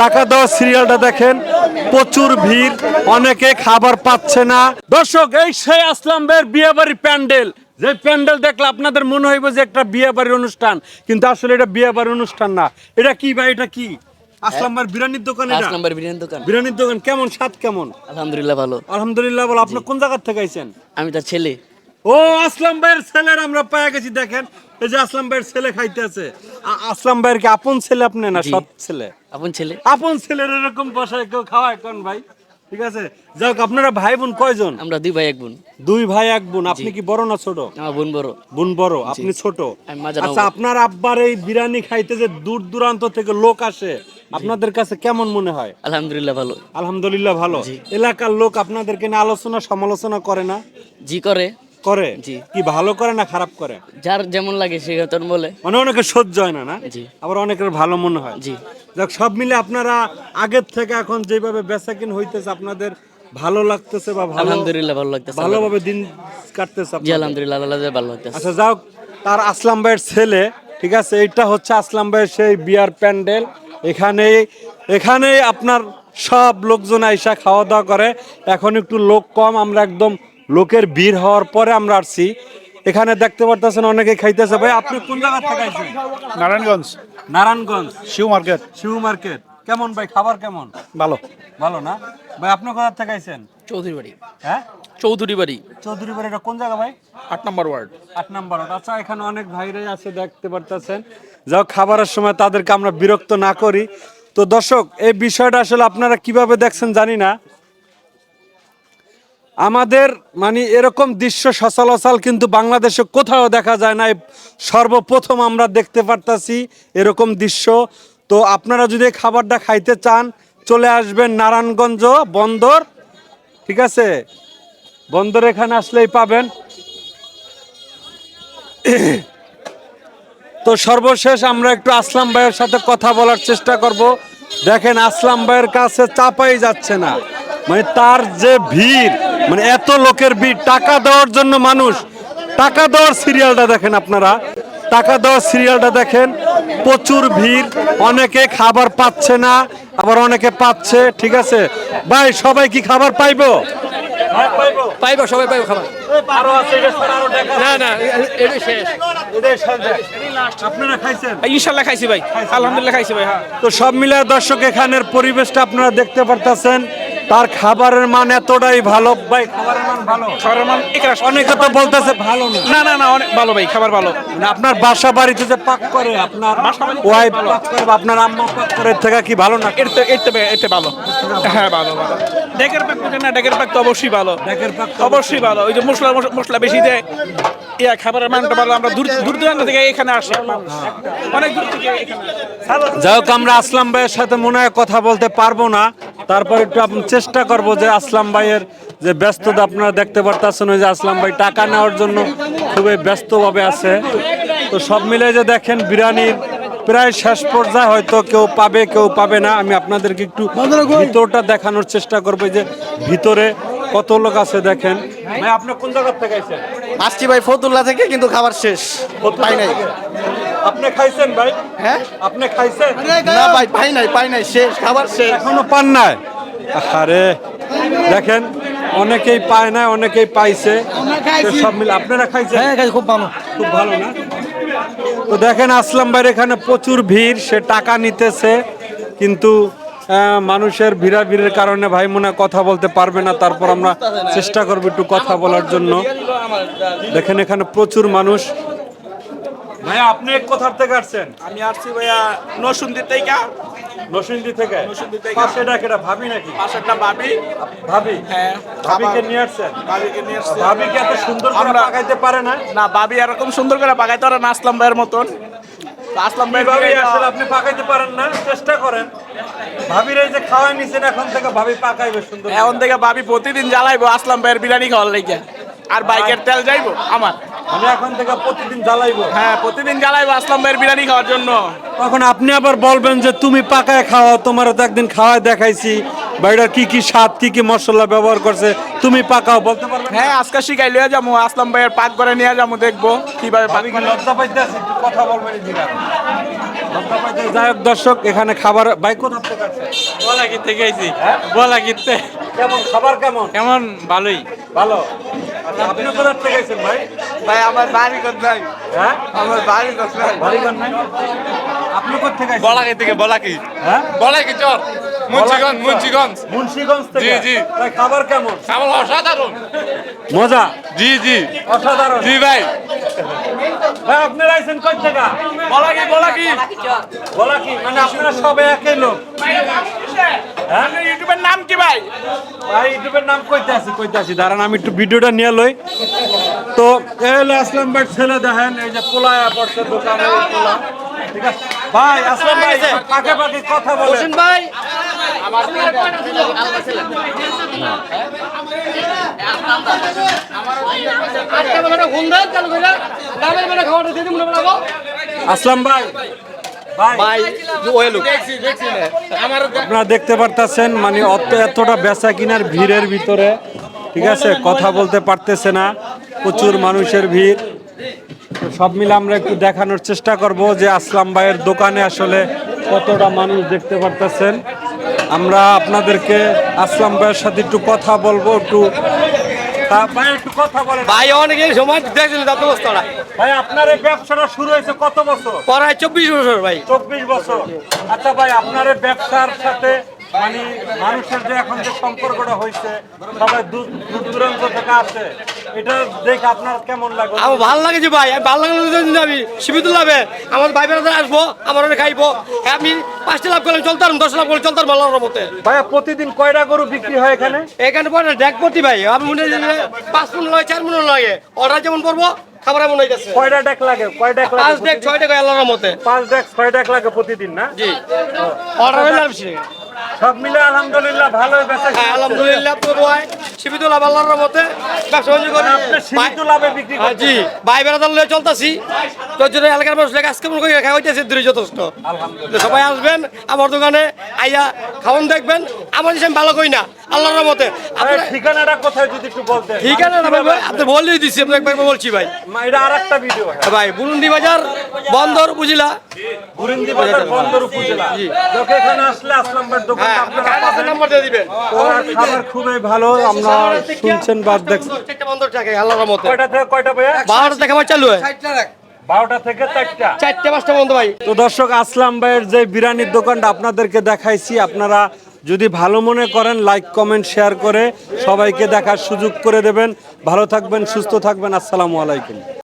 টাকা দেওয়া সিরিয়ালটা দেখেন প্রচুর ভিড় অনেকে খাবার পাচ্ছে না। দর্শক এই সেই আসলাম ভাইয়ের বিয়ে প্যান্ডেল। যে প্যান্ডেল দেখলে আপনাদের মনে হইব যে একটা বিয়ে বাড়ির অনুষ্ঠান কিন্তু আসলে এটা বিয়ে বাড়ির অনুষ্ঠান না। এটা কি ভাই এটা কি? আসলাম ভাইয়ের বিরিয়ানির দোকান পাঁচ এটা নম্বর বিরিয়ানি দোকান। বিরিয়ানির দোকান কেমন স্বাদ কেমন? আলহামদুলিল্লাহ ভালো। আলহামদুলিল্লাহ বল আপনি কোন জায়গা থেকে আইছেন? আমি তার ছেলে। ও আসলাম ভাইয়ের ছেলের আমরা পায়ে গেছি দেখেন। এই যে আসলাম ভাইয়ের ছেলে খাইতে আছে আসলাম ভাইয়ের কি আপন ছেলে আপনি না। সব ছেলে? আপন ছেলে? আপন ছেলের এরকম বসায় কেউ খাওয়ায় কোন ভাই? ঠিক আছে? যাক আপনারা ভাই বোন কয়জন? আমরা দুই ভাই এক বোন। দুই ভাই এক বোন। আপনি কি বড় না ছোট? আমার বোন বড়। বোন বড় আপনি ছোট। আচ্ছা আপনার আব্বার এই বিরিয়ানি খাইতে যে দূর দূরান্ত থেকে লোক আসে আপনাদের কাছে কেমন মনে হয়? আলহামদুলিল্লাহ ভালো। আলহামদুলিল্লাহ ভালো। এলাকার লোক আপনাদেরকে নিয়ে আলোচনা সমালোচনা করে না? জি করে। করে? জি। কি ভালো করে না খারাপ করে? যার যেমন লাগে সে তখন বলে। মানে অনেকে সহ্য হয় না না? জি। আবার অনেকের ভালো মনে হয়। জি। যাক সব মিলে আপনারা আগের থেকে এখন যেভাবে বেচাকিন হইতেছে আপনাদের ভালো লাগতেছে বা ভালো আলহামদুলিল্লাহ ভালো লাগতেছে ভালোভাবে দিন কাটতেছে জি আলহামদুলিল্লাহ আল্লাহ ভালো লাগতেছে। আচ্ছা যাও তার আসলাম ভাইয়ের ছেলে ঠিক আছে? এইটা হচ্ছে আসলাম ভাইয়ের সেই বিয়ার প্যান্ডেল। এখানে এখানে আপনার সব লোকজন আইসা খাওয়া দাওয়া করে। এখন একটু লোক কম আমরা একদম লোকের ভিড় হওয়ার পরে আমরা আসছি। এখানে দেখতে পারতেছেন অনেকে খাইতেছে। ভাই আপনি কোন জায়গা থেকে আইছেন নারায়ণগঞ্জ। নারায়ণগঞ্জ। শিউ মার্কেট। শিউ মার্কেট। কেমন ভাই খাবার কেমন? ভালো। ভালো না? ভাই আপনি কোথা থেকে আইছেন? চৌধুরী বাড়ি হ্যাঁ? চৌধুরী বাড়ি চৌধুরী বাড়ি এটা কোন জায়গা ভাই? আট নম্বর ওয়ার্ড। আট নাম্বার আচ্ছা এখানে অনেক ভাইরাই আছে দেখতে পারতেছেন। যাও খাবারের সময় তাদেরকে আমরা বিরক্ত না করি। তো দর্শক এই বিষয়টা আসলে আপনারা কীভাবে দেখছেন জানি না। আমাদের মানে এরকম দৃশ্য সচলাচল কিন্তু বাংলাদেশে কোথাও দেখা যায় না সর্বপ্রথম আমরা দেখতে পারতাছি এরকম দৃশ্য। তো আপনারা যদি খাবারটা খাইতে চান, চলে আসবেন নারায়ণগঞ্জ বন্দর। ঠিক আছে? বন্দর এখানে আসলেই পাবেন। তো সর্বশেষ আমরা একটু আসলাম ভাইয়ের সাথে কথা বলার চেষ্টা করব। দেখেন আসলাম ভাইয়ের কাছে চাপাই যাচ্ছে না। মানে তার যে ভিড় মানে এত লোকের ভিড় টাকা দেওয়ার জন্য মানুষ টাকা দেওয়ার সিরিয়ালটা দেখেন আপনারা টাকা দেওয়ার সিরিয়ালটা দেখেন প্রচুর ভিড় অনেকে খাবার পাচ্ছে না আবার অনেকে পাচ্ছে ঠিক আছে? ভাই সবাই কি খাবার পাইবো? পাইবো পাইবো সবাই পাইবো খাবার। আরও আছে এটা ছাড়া আরও দেখা। না না এটাই শেষ। আপনারা খাইছেন? ইনশাল্লাহ খাইছি ভাই। আলহামদুলিল্লাহ খাইছি ভাই হ্যাঁ। তো সব মিলে দর্শক এখানের পরিবেশটা আপনারা দেখতে পারতেছেন। তার খাবারের মান এতটাই ভালো। ভাই খাবারের মান ভালো? খাবারের মান একরাশ অনেকে তো বলতেছে ভালো না। না না না অনেক ভালো ভাই খাবার ভালো। মানে আপনার বাসা বাড়িতে যে পাক করে আপনার ওয়াইফ পাক করে বা আপনার আম্মা পাক করে এর থেকে কি ভালো না? এর তো এর তো এর তো ভালো। হ্যাঁ ভালো ভালো। ডেকের পাক তো না ডেকের পাক তো অবশ্যই ভালো। ডেকের পাক অবশ্যই ভালো। ওই যে মশলা মশলা বেশি দেয় ইয়া খাবারের মানটা ভালো। আমরা দূর দূর দূরান্ত থেকে এখানে আসি। অনেক দূর থেকে এখানে। যাই হোক আমরা আসলাম ভাইয়ের সাথে মনে হয় কথা বলতে পারব না। তারপর একটু আপনি চেষ্টা করব যে আসলাম ভাইয়ের যে ব্যস্ততা আপনারা দেখতে পারতেছেন ওই যে আসলাম ভাই টাকা নেওয়ার জন্য খুবই ব্যস্তভাবে আছে। তো সব মিলে যে দেখেন বিরিয়ানির প্রায় শেষ পর্যায়ে হয়তো কেউ পাবে কেউ পাবে না। আমি আপনাদেরকে একটু ভিতরটা দেখানোর চেষ্টা করব যে ভিতরে কত লোক আছে দেখেন। ভাই আপনি কোন জায়গা থেকে আইছেন? আসছি ভাই ফতুল্লা থেকে কিন্তু খাবার শেষ। পাই নাই। আপনি খাইছেন ভাই? হ্যাঁ? আপনি খাইছেন? না ভাই পাই নাই পাই নাই শেষ খাবার শেষ। এখনও পান নাই? আরে দেখেন অনেকেই পায় না অনেকেই পাইছে। সব মিলে আপনারা খাইছেন? হ্যাঁ খাই খুব ভালো। খুব ভালো না? তো দেখেন আসলাম ভাইয়ের এখানে প্রচুর ভিড় সে টাকা নিতেছে কিন্তু মানুষের ভিড়া ভিড়ের কারণে ভাই মনে কথা বলতে পারবে না তারপর আমরা চেষ্টা করব একটু কথা বলার জন্য। দেখেন এখানে প্রচুর মানুষ। ভাইয়া আপনি কোথার থেকে আসছেন? আমি আসছি ভাইয়া নসুন্দির থেকে। নসিন্দি থেকে? নরসিংদী থেকে। পাশে এটা কেটা ভাবি নাকি? পাশেরটা ভাবি। ভাবি? হ্যাঁ ভাবিকে নিয়ে আসছেন? ভাবিকে নিয়ে আসছি। ভাবি কি এত সুন্দর করে পাকাইতে পারে না? না ভাবি এরকম সুন্দর করে পাকাইতে পারে না আসলাম ভাইয়ের মতন। তো আসলাম ভাই ভাবি আসলে আপনি পাকাইতে পারেন না চেষ্টা করেন। ভাবির এই যে খাওয়াই নিছেন এখন থেকে ভাবি পাকাইবে সুন্দর এখন থেকে ভাবি প্রতিদিন জ্বালাইবো আসলাম ভাইয়ের বিরিয়ানি খাওয়ার লেগে। আর বাইকের তেল যাইবো আমার। আমি এখন থেকে প্রতিদিন জ্বালাইবো। হ্যাঁ প্রতিদিন জ্বালাইবো আসলাম ভাইয়ের বিরিয়ানি খাওয়ার জন্য। তখন আপনি আবার বলবেন যে তুমি পাকায় খাওয়া তোমার তো একদিন খাওয়ায় দেখাইছি। বা এটার কি কি স্বাদ কি কি মশলা ব্যবহার করছে তুমি পাকাও বলতে পারবেন হ্যাঁ আজকে শিখাই লিয়ে যাব আসলাম ভাইয়ের পাক করে নিয়ে যাব দেখব কীভাবে পাক ভাবি কি লজ্জা পাইতে কথা বলবেন যাই হোক দর্শক এখানে খাবার ভাই কোথা থেকে আসছে? বলাকির থেকে আইছি। হ্যাঁ? বলাকিতে কেমন? খাবার কেমন? কেমন? ভালোই। ভালো। আচ্ছা, আপনি কোথা থেকে আইছেন ভাই? ভাই আমার বাড়ি কোথায় হ্যাঁ? আমার বাড়ি কোথায় বাড়িঘর নাই? আপনি কোথা থেকে আইছেন? বলাকি থেকে বলাকি। হ্যাঁ? বলাকি চর মুন্সিগঞ্জ মুন্সিগঞ্জ। মুন্সিগঞ্জ থেকে? জি, জি। ভাই খাবার কেমন? কেমন অসাধারণ। মজা? জি জি। অসাধারণ। জি ভাই। ভাই আপনারা আইছেন কই থেকে বলাকি। বলাকি বলা কি মানে আপনারা সবাই একই লোক। হ্যাঁ ইউটিউবের নাম কি ভাই? ভাই ইউটিউবের নাম কইতে আছি কইতে আছি। দাঁড়ান আমি একটু ভিডিওটা নিয়ে লই। তো এই হলো আসলাম ভাই ছেলে দেখেন এই যে পোলায়া পড়ছে দোকানে পোলা। ঠিক আছে? ভাই আসলাম ভাই পাকে পাকে কথা বলেন ভাই। আসলাম ভাই ভাই। আপনারা দেখতে পারতেছেন মানে অত এতটা বেচা কিনার ভিড়ের ভিতরে ঠিক আছে? কথা বলতে পারতেছে না। প্রচুর মানুষের ভিড়। সব মিলে আমরা একটু দেখানোর চেষ্টা করব যে আসলাম ভাইয়ের দোকানে আসলে কতটা মানুষ দেখতে পারতেছেন। আমরা আপনাদেরকে আসলাম ভাইয়ের সাথে একটু কথা বলব একটু ভাই একটু কথা বলেন। ভাই অনেক সময় দেখছিল দাঁত বস্তাটা। ভাই আপনার এই ব্যবসাটা শুরু হয়েছে কত বছর? প্রায় চব্বিশ বছর ভাই। চব্বিশ বছর। আচ্ছা ভাই আপনার এই ব্যবসার সাথে মানে মানুষের যে এখন যে সম্পর্কটা হয়েছে সবাই দূর দূর দূরান্ত থেকে আসে। এটা দেখে আপনার কেমন লাগে আমার ভালো লাগেছে ভাই ভালো লাগলে আমি সীমিত লাভে আমার ভাই বেড়াতে আসব আমার অনেক খাইবো। হ্যাঁ, আমি পাঁচটা লাভ করলাম চলতাম দশ লাভ করলাম চলতাম ভালো মতে ভাইয়া প্রতিদিন কয়টা গরু বিক্রি হয় এখানে? এখানে পরে ডেক পড়তি ভাই আমি মনে পাঁচ মিনিট লাগে চার মিনিট লাগে। অর্ডার যেমন করব খাবার এমন যাচ্ছে। কয়টা ডেক লাগে কয় ডেক লাগে পাঁচ ডেক ছয় টাকা আল্লাহর মতে পাঁচ ডেক ছয় ডেক লাগে প্রতিদিন না? জি। অর্ডার হইলে আর বেশি লাগে। সব মিলে আলহামদুলিল্লাহ ভালোই বেচা হ্যাঁ আলহামদুলিল্লাহ তো ভাই সীমিত লাভ আল্লাহর মতে ব্যবসা বাণিজ্য করি। সীমিত লাভে বিক্রি হ্যাঁ, জি ভাই বেড়াদার লয়ে চলতেছি। তোর জন্য এলাকার মানুষ লেগে আজকে মনে করি খাওয়া হইতেছে দূরে যথেষ্ট। তো সবাই আসবেন আমার দোকানে আইয়া খাওয়ান দেখবেন। আমার হিসেবে ভালো কই না আল্লাহর মতে ভাই, ঠিকানাটা কোথায় যদি একটু বলতেন? ঠিক আছে না ভাই আপনি বলেই দিচ্ছি আমি একবার বলছি ভাই। এটা আর একটা ভিডিও ভাই বুরুন্ডি বাজার বন্দর বুঝিলা বুরিন্দি বাজার বন্দর উপজেলা। লোকে এখানে আসলে আসলাম ভাইয়ের হ্যাঁ। আপনারা কাছে পাবেন। নাম্বার দিয়ে দিবেন। ওনার খাবার খুবই ভালো আমরা শুনছেন বা দেখছেন চারটা বন্দর থাকে আল্লাহর মতে কয়টা থেকে কয়টা ভাইয়া? বারোটা থেকে আমার চালু হয়। বারোটা থেকে চারটা? চারটে পাঁচটা বন্ধ ভাই। তো দর্শক আসলাম ভাইয়ের যে বিরিয়ানির দোকানটা আপনাদেরকে দেখাইছি। আপনারা যদি ভালো মনে করেন লাইক কমেন্ট শেয়ার করে সবাইকে দেখার সুযোগ করে দেবেন। ভালো থাকবেন সুস্থ থাকবেন। আসসালামু আলাইকুম।